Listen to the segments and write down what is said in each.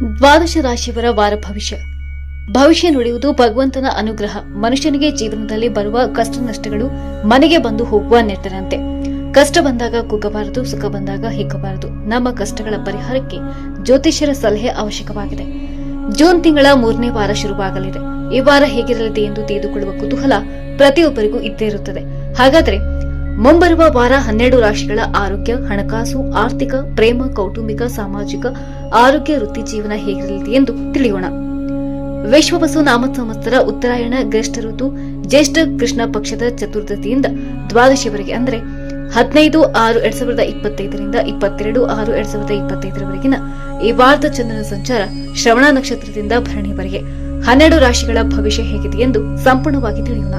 ದ್ವಾದಶ ರಾಶಿಯವರ ವಾರ ಭವಿಷ್ಯ. ಭವಿಷ್ಯ ನುಡಿಯುವುದು ಭಗವಂತನ ಅನುಗ್ರಹ. ಮನುಷ್ಯನಿಗೆ ಜೀವನದಲ್ಲಿ ಬರುವ ಕಷ್ಟ ನಷ್ಟಗಳು ಮನೆಗೆ ಬಂದು ಹೋಗುವ ನೆಟ್ಟರಂತೆ ಕಷ್ಟ ಬಂದಾಗ ಕುಗ್ಗಬಾರದು ಸುಖ ಬಂದಾಗ ಹಿಗ್ಗಬಾರದು. ನಮ್ಮ ಕಷ್ಟಗಳ ಪರಿಹಾರಕ್ಕೆ ಜ್ಯೋತಿಷ್ಯರ ಸಲಹೆ ಅವಶ್ಯಕವಾಗಿದೆ. ಜೂನ್ ತಿಂಗಳ ಮೂರನೇ ವಾರ ಶುರುವಾಗಲಿದೆ. ಈ ವಾರ ಹೇಗಿರಲಿದೆ ಎಂದು ತಿಳಿದುಕೊಳ್ಳುವ ಕುತೂಹಲ ಪ್ರತಿಯೊಬ್ಬರಿಗೂ ಇದ್ದೇ ಇರುತ್ತದೆ. ಹಾಗಾದ್ರೆ, ಮುಂಬರುವ ವಾರ ಹನ್ನೆರಡು ರಾಶಿಗಳ ಆರೋಗ್ಯ, ಹಣಕಾಸು, ಆರ್ಥಿಕ, ಪ್ರೇಮ, ಕೌಟುಂಬಿಕ, ಸಾಮಾಜಿಕ ಆರೋಗ್ಯ ವೃತ್ತಿ ಜೀವನ ಹೇಗಿರಲಿದೆ ಎಂದು ತಿಳಿಯೋಣ. ವಿಶ್ವವಸು ನಾಮ ಸಂವತ್ಸರ ಉತ್ತರಾಯಣ ಗ್ರಷ್ಟ ಋತು, ಜ್ಯೇಷ್ಠ ಕೃಷ್ಣ ಪಕ್ಷದ ಚತುರ್ದಶಿಯಿಂದ ದ್ವಾದಶಿವರೆಗೆ ಅಂದರೆ ಹದಿನೈದು ಆರು ಎರಡ್ ಸಾವಿರದ ಇಪ್ಪತ್ತೈದರಿಂದ ಇಪ್ಪತ್ತೆರಡು ಆರು ಎರಡ್ ಸಾವಿರದ ಇಪ್ಪತ್ತೈದರವರೆಗಿನ ಈ ವಾರದ ಚಂದ್ರನ ಸಂಚಾರ ಶ್ರವಣ ನಕ್ಷತ್ರದಿಂದ ಭರಣಿವರೆಗೆ ಹನ್ನೆರಡು ರಾಶಿಗಳ ಭವಿಷ್ಯ ಹೇಗಿದೆ ಎಂದು ಸಂಪೂರ್ಣವಾಗಿ ತಿಳಿಯೋಣ.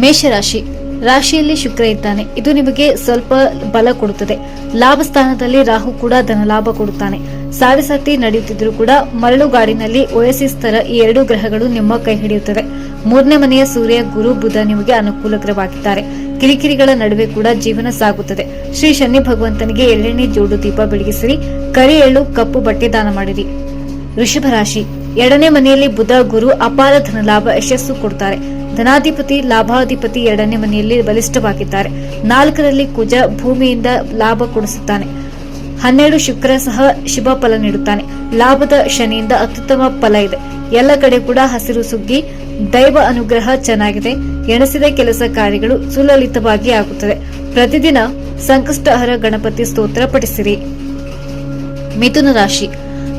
ಮೇಷರಾಶಿ. ರಾಶಿಯಲ್ಲಿ ಶುಕ್ರ ಇದ್ದಾನೆ ಇದು ನಿಮಗೆ ಸ್ವಲ್ಪ ಬಲ ಕೊಡುತ್ತದೆ. ಲಾಭ ಸ್ಥಾನದಲ್ಲಿ ರಾಹು ಕೂಡ ಧನಲಾಭ ಕೊಡುತ್ತಾನೆ. ಸಾರಿ ಸತಿ ನಡೆಯುತ್ತಿದ್ದರೂ ಕೂಡ ಮರಳುಗಾಡಿನಲ್ಲಿ ಓಯಸಿಸ್ ತರ ಈ ಎರಡು ಗ್ರಹಗಳು ನಿಮ್ಮ ಕೈ ಹಿಡಿಯುತ್ತವೆ. ಮೂರನೇ ಮನೆಯ ಸೂರ್ಯ, ಗುರು, ಬುಧ ನಿಮಗೆ ಅನುಕೂಲಕರವಾಗಿದ್ದಾರೆ ಕಿರಿಕಿರಿಗಳ ನಡುವೆ ಕೂಡ ಜೀವನ ಸಾಗುತ್ತದೆ. ಶ್ರೀ ಶನಿ ಭಗವಂತನಿಗೆ ಎಳ್ಳೆಣ್ಣೆ ಜೋಡು ದೀಪ ಬೆಳಗಿಸಿರಿ. ಕರಿ ಎಳ್ಳು, ಕಪ್ಪು ಬಟ್ಟೆ ದಾನ ಮಾಡಿರಿ. ವೃಷಭ ರಾಶಿ. ಎರಡನೇ ಮನೆಯಲ್ಲಿ ಬುಧ, ಗುರು, ಅಪಾರ ಧನ ಲಾಭ ಯಶಸ್ಸು ಕೊಡ್ತಾರೆ. ಧನಾಧಿಪತಿ, ಲಾಭಾಧಿಪತಿ ಎರಡನೇ ಮನೆಯಲ್ಲಿ ಬಲಿಷ್ಠವಾಗಿದ್ದಾರೆ. ನಾಲ್ಕರಲ್ಲಿ ಕುಜ ಭೂಮಿಯಿಂದ ಲಾಭ ಕೊಡಿಸುತ್ತಾನೆ. ಹನ್ನೆರಡು ಶುಕ್ರ ಸಹ ಶುಭ ಫಲ ನೀಡುತ್ತಾನೆ. ಲಾಭದ ಶನಿಯಿಂದ ಅತ್ಯುತ್ತಮ ಫಲ ಇದೆ. ಎಲ್ಲ ಕಡೆ ಕೂಡ ಹಸಿರು ಸುಗ್ಗಿ, ದೈವ ಅನುಗ್ರಹ ಚೆನ್ನಾಗಿದೆ. ಎಣಸಿದ ಕೆಲಸ ಕಾರ್ಯಗಳು ಸುಲಲಿತವಾಗಿ ಆಗುತ್ತದೆ ಪ್ರತಿದಿನ ಸಂಕಷ್ಟಹರ ಗಣಪತಿ ಸ್ತೋತ್ರ ಪಠಿಸಿರಿ. ಮಿಥುನ ರಾಶಿ.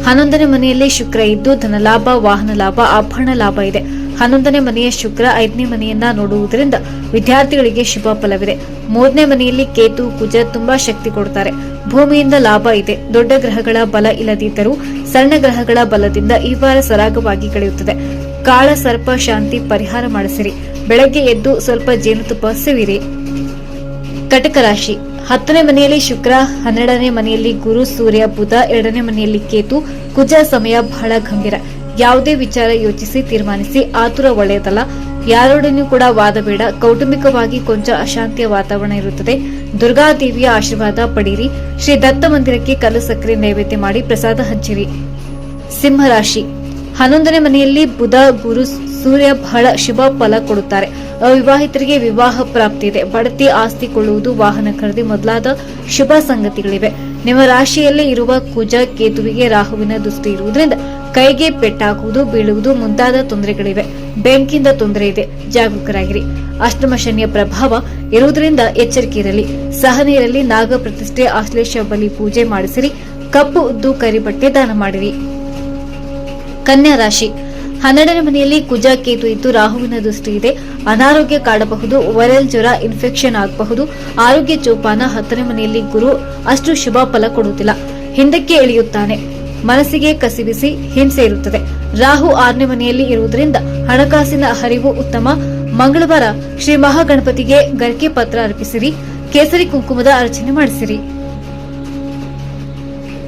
ಹನ್ನೊಂದನೇ ಮನೆಯಲ್ಲಿ ಶುಕ್ರ ಇದ್ದು ಧನಲಾಭ ವಾಹನ ಲಾಭ ಆಭರಣ ಲಾಭ ಇದೆ. ಹನ್ನೊಂದನೇ ಮನೆಯ ಶುಕ್ರ ಐದನೇ ಮನೆಯನ್ನ ನೋಡುವುದರಿಂದ ವಿದ್ಯಾರ್ಥಿಗಳಿಗೆ ಶುಭ ಫಲವಿದೆ. ಮೂರನೇ ಮನೆಯಲ್ಲಿ ಕೇತು, ಕುಜ ತುಂಬಾ ಶಕ್ತಿ ಕೊಡುತ್ತಾರೆ ಭೂಮಿಯಿಂದ ಲಾಭ ಇದೆ. ದೊಡ್ಡ ಗ್ರಹಗಳ ಬಲ ಇಲ್ಲದಿದ್ದರೂ ಸಣ್ಣ ಗ್ರಹಗಳ ಬಲದಿಂದ ಈ ವಾರ ಸರಾಗವಾಗಿ ಕಳೆಯುತ್ತದೆ. ಕಾಳ, ಸರ್ಪ, ಶಾಂತಿ ಪರಿಹಾರ ಮಾಡಿಸಿರಿ. ಬೆಳಗ್ಗೆ ಎದ್ದು ಸ್ವಲ್ಪ ಜೇನುತುಪ್ಪ ಸವಿರಿ. ಕಟಕ ರಾಶಿ. ಹತ್ತನೇ ಮನೆಯಲ್ಲಿ ಶುಕ್ರ, ಹನ್ನೆರಡನೇ ಮನೆಯಲ್ಲಿ ಗುರು, ಸೂರ್ಯ, ಬುಧ, ಎರಡನೇ ಮನೆಯಲ್ಲಿ ಕೇತು ಕುಜ ಸಮಯ ಬಹಳ ಗಂಭೀರ. ಯಾವುದೇ ವಿಚಾರ ಯೋಚಿಸಿ ತೀರ್ಮಾನಿಸಿ, ಆತುರ ಒಳ್ಳೆಯದಲ್ಲ. ಯಾರೊಡನೆಯೂ ಕೂಡ ವಾದ ಬೇಡ. ಕೌಟುಂಬಿಕವಾಗಿ ಕೊಂಚ ಅಶಾಂತಿಯ ವಾತಾವರಣ ಇರುತ್ತದೆ. ದುರ್ಗಾದೇವಿಯ ಆಶೀರ್ವಾದ ಪಡೀರಿ. ಶ್ರೀ ದತ್ತ ಮಂದಿರಕ್ಕೆ ಕಲ್ಲು ಸಕ್ಕರೆ ನೈವೇದ್ಯ ಮಾಡಿ ಪ್ರಸಾದ ಹಂಚಿರಿ. ಸಿಂಹರಾಶಿ ಹನ್ನೊಂದನೇ ಮನೆಯಲ್ಲಿ ಬುಧ, ಗುರು ಸೂರ್ಯ ಬಹಳ ಶುಭ ಫಲ ಕೊಡುತ್ತಾರೆ. ಅವಿವಾಹಿತರಿಗೆ ವಿವಾಹ ಪ್ರಾಪ್ತಿ ಇದೆ. ಬಡತಿ ಆಸ್ತಿ ಕೊಳ್ಳುವುದು, ವಾಹನ ಖರೀದಿ ಮೊದಲಾದ ಶುಭ ಸಂಗತಿಗಳಿವೆ. ನಿಮ್ಮ ರಾಶಿಯಲ್ಲಿ ಇರುವ ಕುಜ ಕೇತುವಿಗೆ ರಾಹುವಿನ ದೃಷ್ಟಿ ಇರುವುದರಿಂದ ಕೈಗೆ ಪೆಟ್ಟಾಗುವುದು, ಬೀಳುವುದು ಮುಂತಾದ ತೊಂದರೆಗಳಿವೆ. ಬೆಂಕಿಯಿಂದ ತೊಂದರೆ ಇದೆ. ಜಾಗರೂಕರಾಗಿರಿ. ಅಷ್ಟಮ ಶನಿಯ ಪ್ರಭಾವ ಇರುವುದರಿಂದ ಎಚ್ಚರಿಕೆ ಇರಲಿ. ಸಹನೆ ಇರಲಿ ನಾಗ ಪ್ರತಿಷ್ಠೆ, ಆಶ್ಲೇಷ ಬಲಿ ಪೂಜೆ ಮಾಡಿಸಿರಿ. ಕಪ್ಪು ಉದ್ದು ಕರಿಬಟ್ಟೆ ದಾನ ಮಾಡಿರಿ. ಕನ್ಯಾ ರಾಶಿ. ಹನ್ನೆರಡನೇ ಮನೆಯಲ್ಲಿ ಕುಜ, ಕೇತು ಇದ್ದು ರಾಹುವಿನ ದೃಷ್ಟಿ ಇದೆ. ಅನಾರೋಗ್ಯ ಕಾಡಬಹುದು, ವೈರಲ್ ಜ್ವರ ಇನ್ಫೆಕ್ಷನ್ ಆಗಬಹುದು. ಆರೋಗ್ಯ ಚೋಪಾನ ಹತ್ತನೇ ಮನೆಯಲ್ಲಿ ಗುರು, ಅಷ್ಟು ಶುಭ ಫಲ ಕೊಡುತ್ತಿಲ್ಲ ಹಿಂದಕ್ಕೆ ಇಳಿಯುತ್ತಾನೆ. ಮನಸ್ಸಿಗೆ ಕಸಿಬಿಸಿ ಹಿಂಸೆ ಇರುತ್ತದೆ. ರಾಹು ಆರನೇ ಮನೆಯಲ್ಲಿ ಇರುವುದರಿಂದ ಹಣಕಾಸಿನ ಹರಿವು ಉತ್ತಮ. ಮಂಗಳವಾರ ಶ್ರೀ ಮಹಾಗಣಪತಿಗೆ ಗರಿಕೆ ಪತ್ರ ಅರ್ಪಿಸಿರಿ. ಕೇಸರಿ ಕುಂಕುಮದ ಅರ್ಚನೆ ಮಾಡಿಸಿರಿ.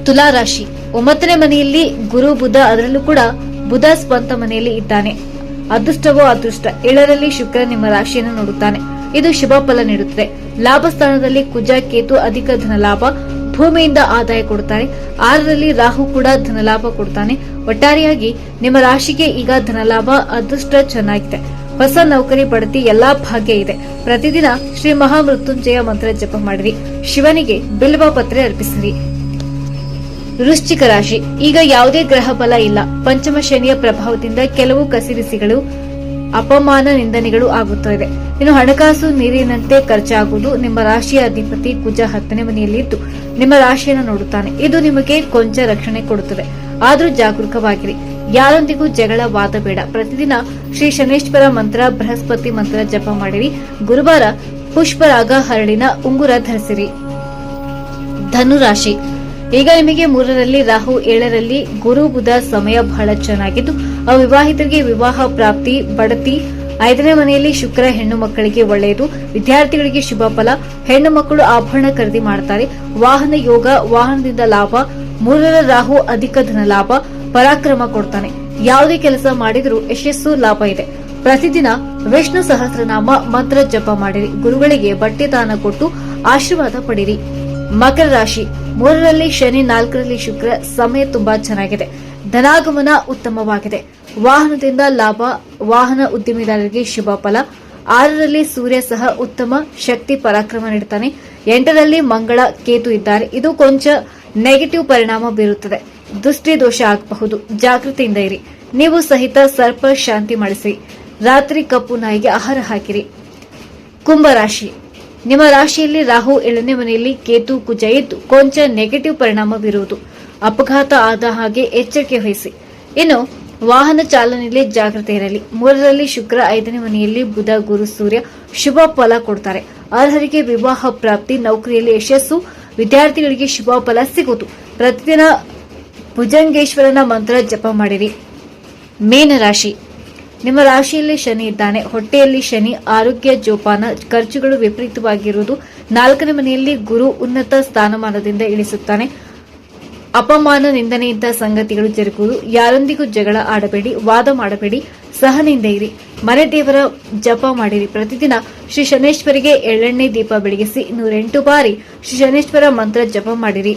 ತುಲಾ ರಾಶಿ ಒಂಬತ್ತನೇ ಮನೆಯಲ್ಲಿ ಗುರು, ಬುಧ ಅದರಲ್ಲೂ ಕೂಡ ಬುಧ ಸ್ವಂತ ಮನೆಯಲ್ಲಿ ಇದ್ದಾನೆ. ಅದೃಷ್ಟವೋ ಅದೃಷ್ಟ, ಏಳರಲ್ಲಿ ಶುಕ್ರ ನಿಮ್ಮ ರಾಶಿಯನ್ನು ನೋಡುತ್ತಾನೆ. ಇದು ಶುಭ ಫಲ ನೀಡುತ್ತದೆ. ಲಾಭ ಸ್ಥಾನದಲ್ಲಿ ಕುಜ, ಕೇತು ಅಧಿಕ ಧನ ಲಾಭ ಭೂಮಿಯಿಂದ ಆದಾಯ ಕೊಡುತ್ತಾನೆ. ಆರರಲ್ಲಿ ರಾಹು ಕೂಡ ಧನಲಾಭ ಕೊಡುತ್ತಾನೆ ಒಟ್ಟಾರೆಯಾಗಿ ನಿಮ್ಮ ರಾಶಿಗೆ ಈಗ ಧನಲಾಭ, ಅದೃಷ್ಟ ಚೆನ್ನಾಗಿದೆ. ಹೊಸ ನೌಕರಿ ಪಡೆದಿ ಎಲ್ಲಾ ಭಾಗ್ಯ ಇದೆ. ಪ್ರತಿದಿನ ಶ್ರೀ ಮಹಾಮೃತ್ಯುಂಜಯ ಮಂತ್ರ ಜಪ ಮಾಡಿರಿ. ಶಿವನಿಗೆ ಬಿಲ್ವ ಪತ್ರೆ ಅರ್ಪಿಸಿರಿ. ವೃಶ್ಚಿಕ ರಾಶಿ. ಈಗ ಯಾವುದೇ ಗ್ರಹ ಬಲ ಇಲ್ಲ. ಪಂಚಮ ಶನಿಯ ಪ್ರಭಾವದಿಂದ ಕೆಲವು ಕಸಿರಿಸಿಗಳು, ಅಪಮಾನ ನಿಂದನೆಗಳು ಆಗುತ್ತದೆ ಇನ್ನು ಹಣಕಾಸು ನೀರಿನಂತೆ ಖರ್ಚಾಗುವುದು. ನಿಮ್ಮ ರಾಶಿಯ ಅಧಿಪತಿ ಕುಜ ಹತ್ತನೇ ಮನೆಯಲ್ಲಿದ್ದು ನಿಮ್ಮ ರಾಶಿಯನ್ನು ನೋಡುತ್ತಾನೆ. ಇದು ನಿಮಗೆ ಕೊಂಚ ರಕ್ಷಣೆ ಕೊಡುತ್ತದೆ. ಆದರೂ ಜಾಗರೂಕವಾಗಿರಿ. ಯಾರೊಂದಿಗೂ ಜಗಳ, ವಾದ ಬೇಡ. ಪ್ರತಿದಿನ ಶ್ರೀ ಶನೇಶ್ವರ ಮಂತ್ರ, ಬೃಹಸ್ಪತಿ ಮಂತ್ರ ಜಪ ಮಾಡಿರಿ. ಗುರುವಾರ ಪುಷ್ಪರಾಗ ಹರಳಿನ ಉಂಗುರ ಧರಿಸಿರಿ. ಧನುರಾಶಿ. ಈಗ ನಿಮಗೆ ಮೂರರಲ್ಲಿ ರಾಹು ಏಳರಲ್ಲಿ ಗುರು ಬುಧ ಸಮಯ ಬಹಳ ಚೆನ್ನಾಗಿದ್ದು ಅವಿವಾಹಿತರಿಗೆ ವಿವಾಹ ಪ್ರಾಪ್ತಿ, ಬಡತಿ, ಐದನೇ ಮನೆಯಲ್ಲಿ ಶುಕ್ರ, ಹೆಣ್ಣು ಮಕ್ಕಳಿಗೆ ಒಳ್ಳೆಯದು, ವಿದ್ಯಾರ್ಥಿಗಳಿಗೆ ಶುಭ ಫಲ, ಹೆಣ್ಣು ಮಕ್ಕಳು ಆಭರಣ ಖರೀದಿ ಮಾಡುತ್ತಾರೆ ವಾಹನ ಯೋಗ, ವಾಹನದಿಂದ ಲಾಭ, ಮೂರರ ರಾಹು ಅಧಿಕ ಧನ ಲಾಭ, ಪರಾಕ್ರಮ ಕೊಡ್ತಾನೆ. ಯಾವುದೇ ಕೆಲಸ ಮಾಡಿದರೂ ಯಶಸ್ಸು ಲಾಭ ಇದೆ. ಪ್ರತಿದಿನ ವಿಷ್ಣು ಸಹಸ್ರನಾಮ ಮಂತ್ರ ಜಪ ಮಾಡಿರಿ, ಗುರುಗಳಿಗೆ ಬಟ್ಟೆ ದಾನ ಕೊಟ್ಟು ಆಶೀರ್ವಾದ ಪಡಿರಿ. ಮಕರ ರಾಶಿ. ಮೂರರಲ್ಲಿ ಶನಿ, ನಾಲ್ಕರಲ್ಲಿ ಶುಕ್ರ. ಸಮಯ ತುಂಬಾ ಚೆನ್ನಾಗಿದೆ. ಧನಾಗಮನ ಉತ್ತಮವಾಗಿದೆ. ವಾಹನದಿಂದ ಲಾಭ, ವಾಹನ ಉದ್ಯಮಿದಾರರಿಗೆ ಶುಭ ಫಲ. ಆರರಲ್ಲಿ ಸೂರ್ಯ ಸಹ ಉತ್ತಮ, ಶಕ್ತಿ ಪರಾಕ್ರಮ ನೀಡುತ್ತಾನೆ. ಎಂಟರಲ್ಲಿ ಮಂಗಳ ಕೇತು ಇದ್ದಾರೆ. ಇದು ಕೊಂಚ ನೆಗೆಟಿವ್ ಪರಿಣಾಮ ಬೀರುತ್ತದೆ. ದೃಷ್ಟಿ ದೋಷ ಆಗಬಹುದು. ಜಾಗೃತಿಯಿಂದ ಇರಿ. ನೀವು ಸಹಿತ ಸರ್ಪ ಶಾಂತಿ ಮಾಡಿಸಿ. ರಾತ್ರಿ ಕಪ್ಪು ನಾಯಿಗೆ ಆಹಾರ ಹಾಕಿರಿ. ಕುಂಭರಾಶಿ ನಿಮ್ಮ ರಾಶಿಯಲ್ಲಿ ರಾಹು ಏಳನೇ ಮನೆಯಲ್ಲಿ ಕೇತು ಕುಜ ಇದ್ದು ಕೊಂಚ ನೆಗೆಟಿವ್ ಪರಿಣಾಮ ಬೀರುವುದು ಅಪಘಾತ ಆದ ಹಾಗೆ ಎಚ್ಚರಿಕೆ ವಹಿಸಿ. ಇನ್ನು, ವಾಹನ ಚಾಲನೆಯಲ್ಲಿ ಜಾಗ್ರತೆ ಇರಲಿ. ಮೂರರಲ್ಲಿ ಶುಕ್ರ, ಐದನೇ ಮನೆಯಲ್ಲಿ ಬುಧ, ಗುರು, ಸೂರ್ಯ ಶುಭ ಫಲ ಕೊಡ್ತಾರೆ. ಅರ್ಹರಿಗೆ ವಿವಾಹ ಪ್ರಾಪ್ತಿ, ನೌಕರಿಯಲ್ಲಿ ಯಶಸ್ಸು, ವಿದ್ಯಾರ್ಥಿಗಳಿಗೆ ಶುಭ ಫಲ ಸಿಗುವುದು. ಪ್ರತಿದಿನ ಭುಜಂಗೇಶ್ವರನ ಮಂತ್ರ ಜಪ ಮಾಡಿರಿ. ಮೀನರಾಶಿ. ನಿಮ್ಮ ರಾಶಿಯಲ್ಲಿ ಶನಿ ಇದ್ದಾನೆ. ಹೊಟ್ಟೆಯಲ್ಲಿ ಶನಿ, ಆರೋಗ್ಯ ಜೋಪಾನ, ಖರ್ಚುಗಳು ವಿಪರೀತವಾಗಿರುವುದು ನಾಲ್ಕನೇ ಮನೆಯಲ್ಲಿ ಗುರು ಉನ್ನತ ಸ್ಥಾನಮಾನದಿಂದ ಇಳಿಸುತ್ತಾನೆ. ಅಪಮಾನ ನಿಂದನೆಯಿಂದ ಸಂಗತಿಗಳು ಜರುಗುವುದು. ಯಾರೊಂದಿಗೂ ಜಗಳ ಆಡಬೇಡಿ, ವಾದ ಮಾಡಬೇಡಿ ಸಹನೆಯಿಂದ ಇರಿ. ಮನೆ ದೇವರ ಜಪ ಮಾಡಿರಿ. ಪ್ರತಿದಿನ ಶ್ರೀ ಶನೇಶ್ವರಿಗೆ ಎಳ್ಳೆಣ್ಣೆ ದೀಪ ಬೆಳಗಿಸಿ ನೂರೆಂಟು ಬಾರಿ ಶ್ರೀ ಶನೇಶ್ವರ ಮಂತ್ರ ಜಪ ಮಾಡಿರಿ.